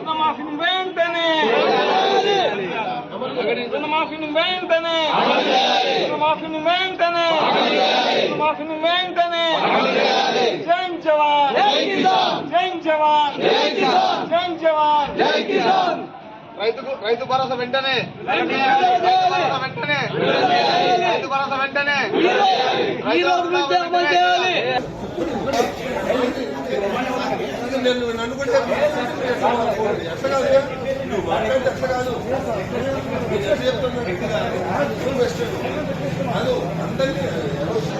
రుణమాఫీని వెంటనే రుణమాఫీని వెంటనే రుణమాఫీని వెంటనే రుణమాఫీని వెంటనే జై జవాన్ జై జవాన్ జై జవాన్ రైతుకు రైతు భరోసా వెంటనే. రైతు భరోసా వెంటనే. రైతు భరోసా వెంటనే. రైతు భరోసా వెంటనే. Five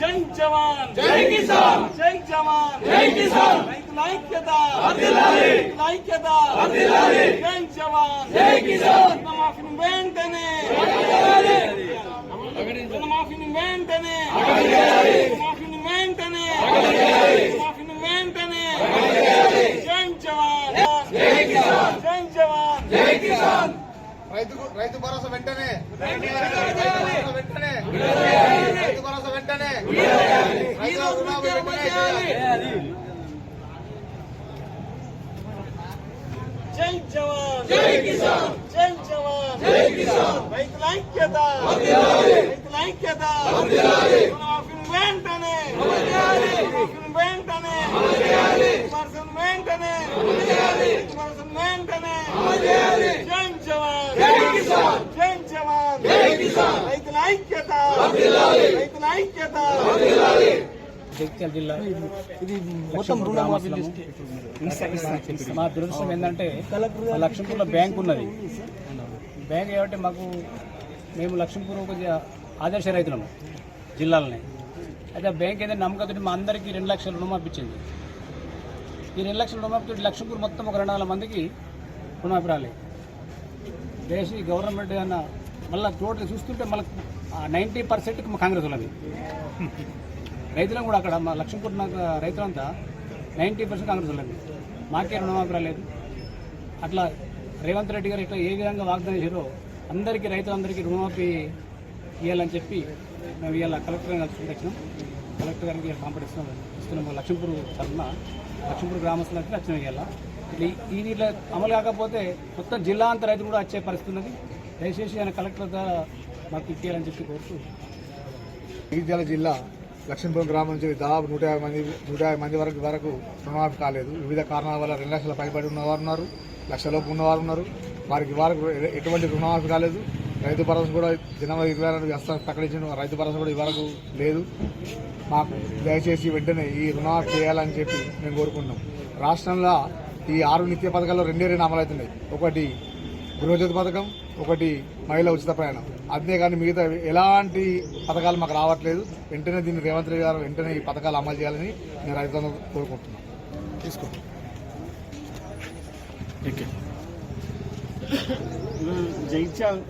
జై జవాన్! జై కిసాన్! జై జవాన్! జై కిసాన్! రైతుల ఐక్యత! రైతుల ఐక్యత! జై జవాన్! జై కిసాన్! రుణమాఫీని వెంటనే! రుణమాఫీని వెంటనే రుణమాఫీని వెంటనే రుణమాఫీని వెంటనే జై జవాన్ జై కిసాన్ జై జవాన్ జై కిసాన్ రైతుకు రైతు భరోసా వెంటనే. రైతు భరోసా వెంటనే. రైతు భరోసా వెంటనే రైతు రుణమాఫీ వెంటనే. జై జవాన్. జై కిసాన్. జై జవాన్. జై కిసాన్. రైతుల ఐక్యత. రైతుల ఐక్యత రుణమాఫీని వెంటనే రుణమాఫీని వెంటనే పర్సన్ వెంటనే పర్సన్ వెంటనే జై జవాన్ జై కిసాన్ జై జవాన్ జై కిసాన్ రైతుల ఐక్యత రైతుల ఐక్యత జగిత్యాల జిల్లా మా దురదృష్టం ఏంటంటే లక్ష్మీపూర్లో బ్యాంక్ ఉన్నది. బ్యాంక్ కాబట్టి మాకు మేము లక్ష్మీపూర్ కొద్దిగా ఆదర్శ రైతులము జిల్లాలని. అయితే ఆ బ్యాంక్ ఏదైనా నమ్మకంతో మా అందరికీ రెండు లక్షల రుణమాఫీ ఇచ్చింది ఈ రెండు లక్షల రుణమాఫీ లక్ష్మీపూర్ మొత్తం ఒక రెండు వందల మందికి రుణమాఫీ రాలేదు దేశీ గవర్నమెంట్ అన్న మళ్ళీ టోటల్ చూస్తుంటే మళ్ళీ నైంటీ పర్సెంట్ మా కాంగ్రెస్ వాళ్ళది. రైతులను కూడా అక్కడ మా లక్ష్మీపూర్ నాకు రైతులంతా నైంటీ పర్సెంట్ కాంగ్రెస్ వాళ్ళది. మాకే రుణమాఫీ రాలేదు అట్లా రేవంత్ రెడ్డి గారు ఇట్లా ఏ విధంగా వాగ్దానం చేశారో అందరికీ రైతులందరికీ రుణమాఫీ ఇవ్వాలని చెప్పి మేము ఇవాళ కలెక్టర్ గారిని వచ్చినాం. కలెక్టర్ గారికి కాంపిటీషన్ మా లక్ష్మీపూర్ తరఫున లక్ష్మీపూర్ గ్రామస్తులకి వచ్చినాం ఇవాళ. ఇట్లా ఈ- ఇది ఇట్లా అమలు కాకపోతే మొత్తం జిల్లా అంత రైతు కూడా వచ్చే పరిస్థితి ఉన్నది. దయచేసి ఆయన కలెక్టర్ ద్వారా మాకు ఇచ్చేయాలని చెప్పి కోరుతూ జగిత్యాల జిల్లా లక్ష్మీపురం గ్రామం నుంచి దాదాపు నూట యాభై మంది నూట యాభై మంది వరకు వరకు రుణమాఫీ కాలేదు. వివిధ కారణాల వల్ల రెండు లక్షల పైబడి ఉన్నవారు ఉన్నారు లక్షలోపు ఉన్నవారు ఉన్నారు. వారికి వరకు ఎటువంటి రుణమాఫీ కాలేదు. రైతు భరోసా కూడా జనవరి ఇరవై నాలుగు వ్యవస్థ ప్రకటించిన. రైతు భరోసా కూడా ఇవరకు లేదు. మాకు దయచేసి వెంటనే ఈ రుణమాఫీ చేయాలని చెప్పి మేము కోరుకుంటున్నాం. రాష్ట్రంలో ఈ ఆరు నిత్య పథకాల్లో రెండే రెండు అమలవుతున్నాయి. ఒకటి గృహజ్యోతి పథకం ఒకటి మహిళ ఉచిత ప్రయాణం. అంతేగాని మిగతా ఎలాంటి పథకాలు మాకు రావట్లేదు. వెంటనే దీన్ని రేవంత్ రెడ్డి గారు వెంటనే ఈ పథకాలు అమలు చేయాలని నేను రైతులను కోరుకుంటున్నాను తీసుకో జైత్యాల్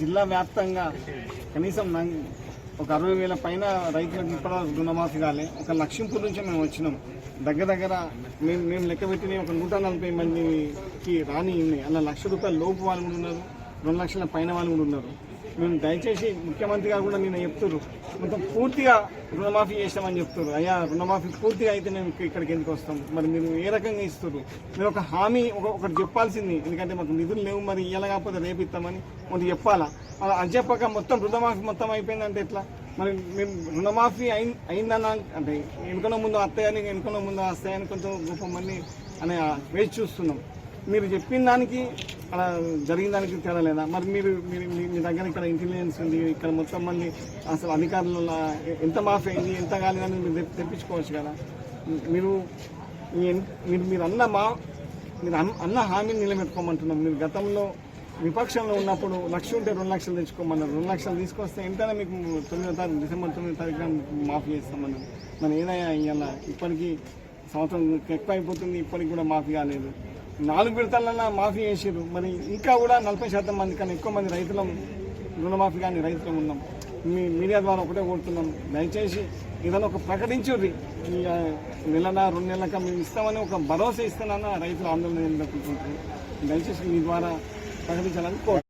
జిల్లా వ్యాప్తంగా కనీసం ఒక అరవై వేల పైన రైతులకు ఇప్పటివరకు రుణమాఫీ కాలే. ఒక లక్ష్మీపూర్ నుంచి మేము వచ్చినాం. దగ్గర దగ్గర మేము మేము లెక్క పెట్టిన ఒక నూట నలభై మందికి రాని ఉన్నాయి. అలా లక్ష రూపాయల లోపు వాళ్ళు ఉన్నారు. రెండు లక్షల పైన వాళ్ళు కూడా ఉన్నారు. మేము దయచేసి ముఖ్యమంత్రి గారు కూడా నేను చెప్తున్నారు మొత్తం పూర్తిగా రుణమాఫీ చేస్తామని చెప్తున్నారు అయ్యా రుణమాఫీ పూర్తిగా అయితే మేము ఇక్కడికి ఎందుకు వస్తాం? మరి మీరు ఏ రకంగా ఇస్తారు మీరు ఒక హామీ ఒకటి చెప్పాల్సింది. ఎందుకంటే మాకు నిధులు లేవు మరి ఇయ్యాల కాకపోతే రేపు ఇస్తామని కొంత చెప్పాలా? అలా అది చెప్పక మొత్తం రుణమాఫీ మొత్తం అయిపోయిందంటే ఎట్లా? మరి మేము రుణమాఫీ అయి అయిందన్న అంటే వెనుకన ముందు వస్తాయని వెనుకన ముందు వస్తాయని కొంచెం గొప్ప మంది అనే వేచి చూస్తున్నాం. మీరు చెప్పిన దానికి అలా జరిగిన దానికి తేడా లేదా? మరి మీరు మీరు మీ మీ దగ్గర ఇక్కడ ఇంటెలిజెన్స్ ఉంది ఇక్కడ మొత్తం మంది అసలు అధికారులు ఎంత మాఫీ అయింది ఎంత కాలేదని మీరు తెప్పి- తెప్పించుకోవచ్చు కదా? మీరు మీ మీరు మీరు అన్న మా మీరు అన్న- అన్న హామీని నిలబెట్టుకోమంటున్నాం. మీరు గతంలో విపక్షంలో ఉన్నప్పుడు లక్ష ఉంటే రెండు లక్షలు తెచ్చుకోమన్నారు. రెండు లక్షలు తీసుకొస్తే ఎంతైనా మీకు తొమ్మిదో తారీఖు డిసెంబర్ తొమ్మిదో తారీఖున మాఫీ చేస్తామన్నారు. మనం ఏదైనా ఇవాళ ఇప్పటికీ సంవత్సరం ఎక్కువ అయిపోతుంది ఇప్పటికి కూడా మాఫీ కాలేదు. నాలుగు విడతలన్నా మాఫీ చేసారు మరి ఇంకా కూడా నలభై శాతం మంది కన్నా ఎక్కువ మంది రైతులం రుణమాఫీ కానీ రైతులం ఉన్నాం. మీ మీడియా ద్వారా ఒకటే కోరుతున్నాం. దయచేసి ఏదైనా ఒక ప్రకటించుర్రి. ఈ నెలన రెండు నెలలక మేము ఇస్తామని ఒక భరోసా ఇస్తానన్న రైతులు ఆందోళన దయచేసి మీ ద్వారా ప్రకటించాలని కోరు